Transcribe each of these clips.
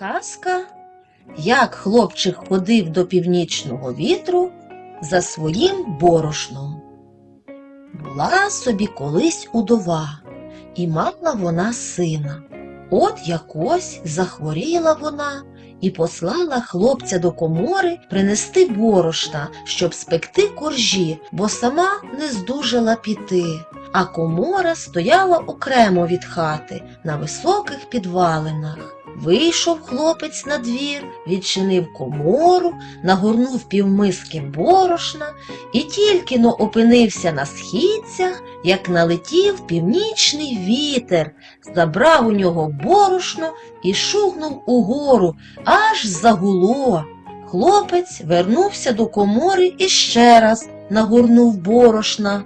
Казка, як хлопчик ходив до північного вітру за своїм борошном. Була собі колись удова, і мала вона сина. От якось захворіла вона і послала хлопця до комори принести борошна, щоб спекти коржі, бо сама не здужала піти. А комора стояла окремо від хати на високих підвалинах. Вийшов хлопець на двір, відчинив комору, нагорнув півмиски борошна і тільки но опинився на східцях, як налетів північний вітер, забрав у нього борошно і шугнув угору, аж загуло. Хлопець вернувся до комори і ще раз нагорнув борошна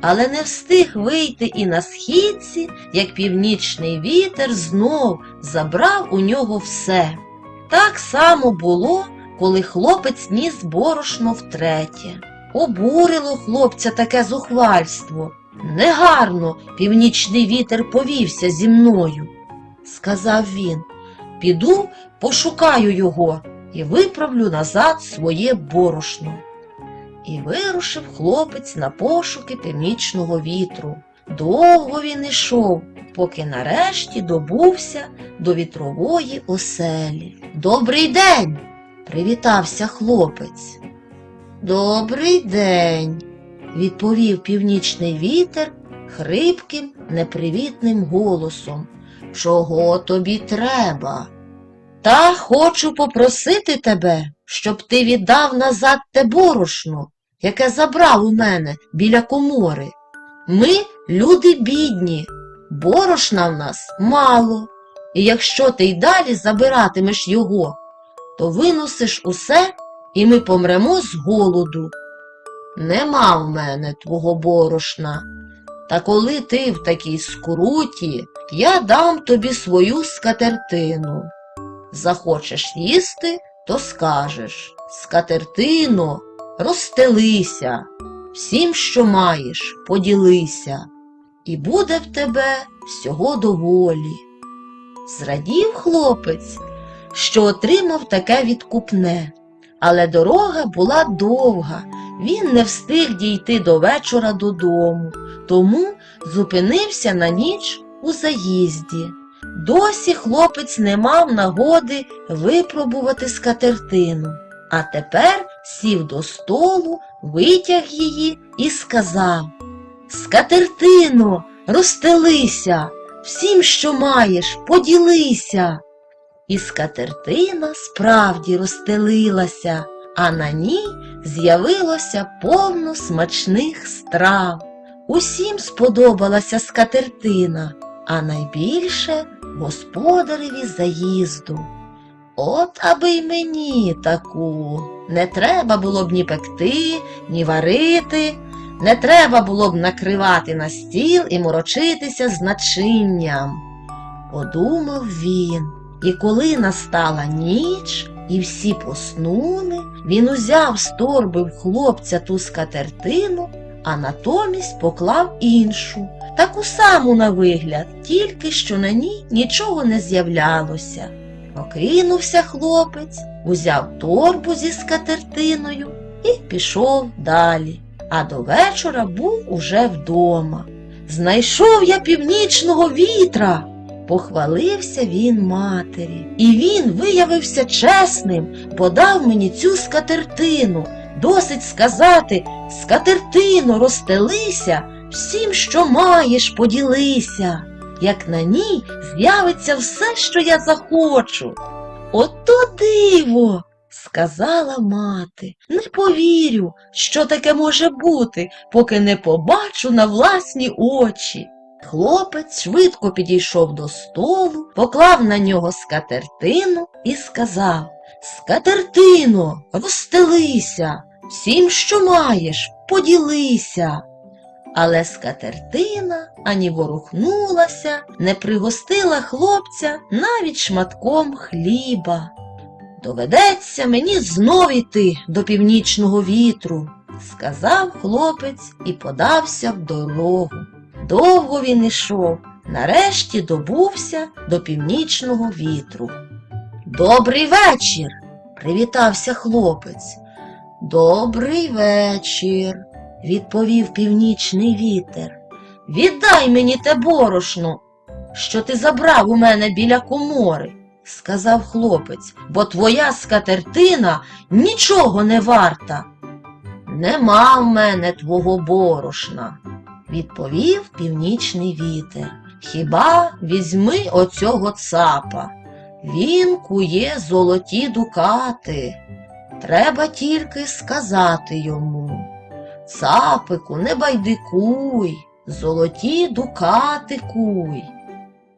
але не встиг вийти і на східці, як північний вітер знов забрав у нього все. Так само було, коли хлопець ніс борошно втретє. Обурило хлопця таке зухвальство. Негарно північний вітер повівся зі мною, сказав він. Піду, пошукаю його і виправлю назад своє борошно. І вирушив хлопець на пошуки північного вітру. Довго він ішов, поки нарешті добувся до вітрової оселі. Добрий день! привітався хлопець. Добрий день, відповів північний вітер хрипким, непривітним голосом. Чого тобі треба? Та хочу попросити тебе, щоб ти віддав назад те борошно, яке забрав у мене біля комори. Ми люди бідні, борошна в нас мало, і якщо ти й далі забиратимеш його, то виносиш усе, і ми помремо з голоду. Нема в мене твого борошна. Та коли ти в такій скруті, я дам тобі свою скатертину. Захочеш їсти, то скажеш. Скатертино, розстелися, всім, що маєш, поділися, і буде в тебе всього доволі. Зрадів хлопець, що отримав таке відкупне, але дорога була довга, він не встиг дійти до вечора додому, тому зупинився на ніч у заїзді. Досі хлопець не мав нагоди випробувати скатертину, а тепер сів до столу, витяг її і сказав Скатертино, розстелися, всім, що маєш, поділися. І скатертина справді розстелилася, а на ній з'явилося повно смачних страв. Усім сподобалася скатертина а найбільше господареві заїзду. От аби й мені таку. Не треба було б ні пекти, ні варити, не треба було б накривати на стіл і морочитися з начинням. Подумав він, і коли настала ніч, і всі поснули, він узяв з торби в хлопця ту скатертину, а натомість поклав іншу, таку саму на вигляд, тільки що на ній нічого не з'являлося. Прокинувся хлопець, узяв торбу зі скатертиною і пішов далі. А до вечора був уже вдома. Знайшов я північного вітра, похвалився він матері. І він виявився чесним, подав мені цю скатертину. Досить сказати скатертино, розстелися, всім, що маєш, поділися, як на ній з'явиться все, що я захочу. Ото диво, сказала мати. Не повірю, що таке може бути, поки не побачу на власні очі. Хлопець швидко підійшов до столу, поклав на нього скатертину і сказав Скатертино, розстелися, всім, що маєш, поділися. Але скатертина ані ворухнулася, не пригостила хлопця навіть шматком хліба. Доведеться мені знов іти до північного вітру, сказав хлопець і подався в дорогу. Довго він ішов, нарешті добувся до північного вітру. Добрий вечір, привітався хлопець. Добрий вечір, відповів північний вітер. Віддай мені те борошно, що ти забрав у мене біля комори, сказав хлопець, бо твоя скатертина нічого не варта. Нема в мене твого борошна, відповів північний вітер. Хіба візьми оцього цапа. Він кує золоті дукати. Треба тільки сказати йому. Цапику, не байдикуй, золоті дукати куй.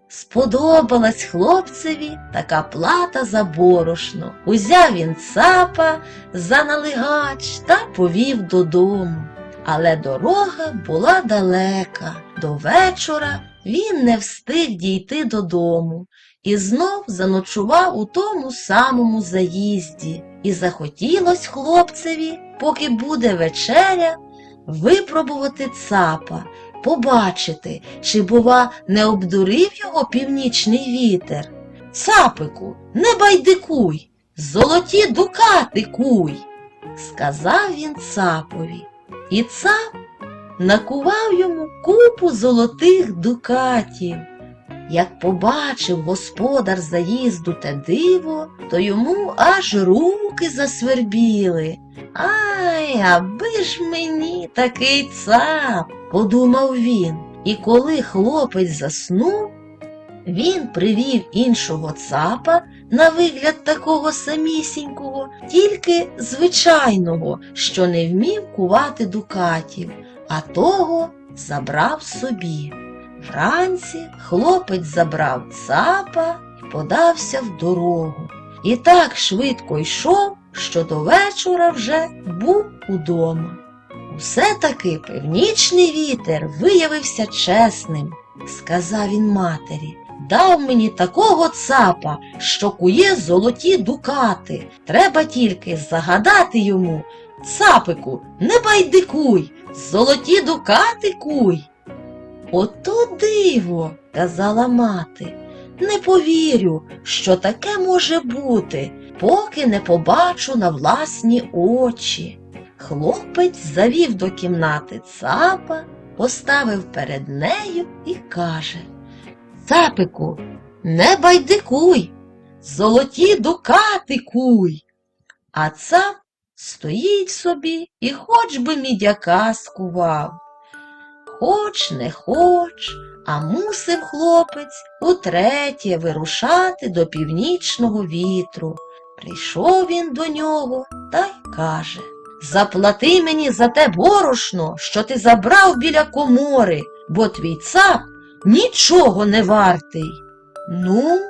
Сподобалась хлопцеві така плата за борошно. Узяв він цапа за налигач та повів додому. Але дорога була далека. До вечора він не встиг дійти додому і знов заночував у тому самому заїзді. І захотілось хлопцеві, поки буде вечеря, випробувати цапа, побачити, чи, бува, не обдурив його північний вітер. Цапику, не байдикуй, золоті дукати куй, сказав він цапові. І цап накував йому купу золотих дукатів. Як побачив господар заїзду те диво, то йому аж руки засвербіли. Ай, аби ж мені такий цап, подумав він. І коли хлопець заснув, він привів іншого цапа на вигляд такого самісінького, тільки звичайного, що не вмів кувати дукатів, а того забрав собі. Вранці хлопець забрав цапа і подався в дорогу. І так швидко йшов, що до вечора вже був удома. Усе-таки північний вітер виявився чесним, сказав він матері. Дав мені такого цапа, що кує золоті дукати. Треба тільки загадати йому. Цапику, не байдикуй, золоті дукати куй. Ото диво, казала мати. Не повірю, що таке може бути, поки не побачу на власні очі. Хлопець завів до кімнати цапа, поставив перед нею і каже Цапику, не байдикуй, золоті дукати куй. А цап стоїть собі і хоч би мідяка скував. Хоч не хоч, а мусив хлопець утретє вирушати до північного вітру. Прийшов він до нього та й каже Заплати мені за те борошно, що ти забрав біля комори, бо твій цап нічого не вартий. Ну,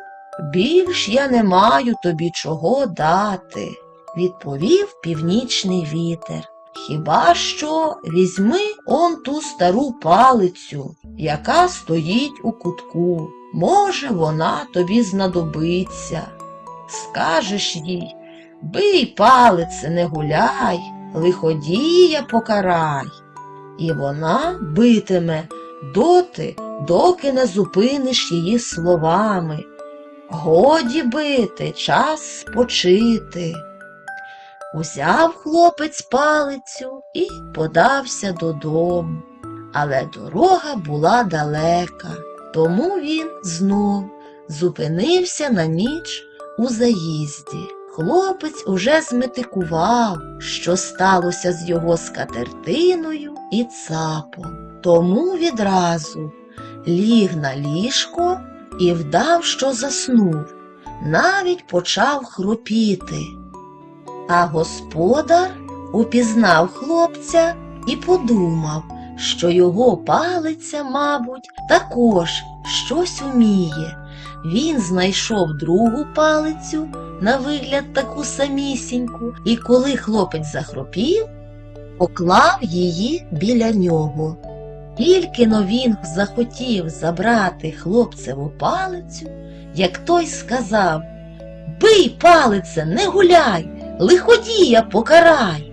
більш я не маю тобі чого дати, відповів північний вітер. Хіба що візьми он ту стару палицю, яка стоїть у кутку. Може, вона тобі знадобиться. Скажеш їй, бий палице, не гуляй, лиходія покарай. І вона битиме доти, доки не зупиниш її словами. Годі бити, час спочити. Узяв хлопець палицю і подався додому. Але дорога була далека, тому він знов зупинився на ніч у заїзді. Хлопець уже зметикував, що сталося з його скатертиною і цапом. Тому відразу ліг на ліжко і вдав, що заснув, навіть почав хропіти. А господар упізнав хлопця і подумав, що його палиця, мабуть, також щось уміє. Він знайшов другу палицю, на вигляд таку самісіньку, і коли хлопець захропів, поклав її біля нього. Тільки но він захотів забрати хлопцеву палицю, як той сказав Бий, палице, не гуляй, лиходія покарай.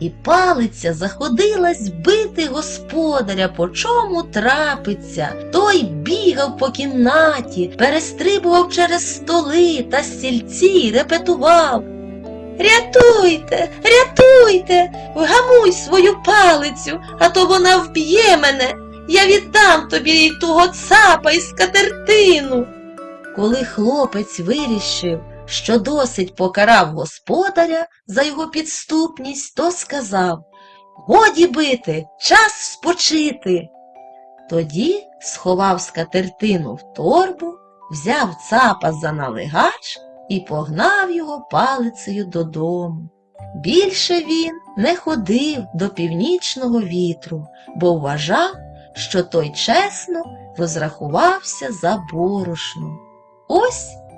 і палиця заходилась бити господаря, по чому трапиться. Той бігав по кімнаті, перестрибував через столи та стільці репетував. Рятуйте, рятуйте, вгамуй свою палицю, а то вона вб'є мене. Я віддам тобі й того цапа і скатертину. Коли хлопець вирішив, що досить покарав господаря за його підступність, то сказав Годі бити, час спочити. Тоді сховав скатертину в торбу, взяв цапа за налегач і погнав його палицею додому. Більше він не ходив до північного вітру, бо вважав, що той чесно розрахувався за борошно. Ось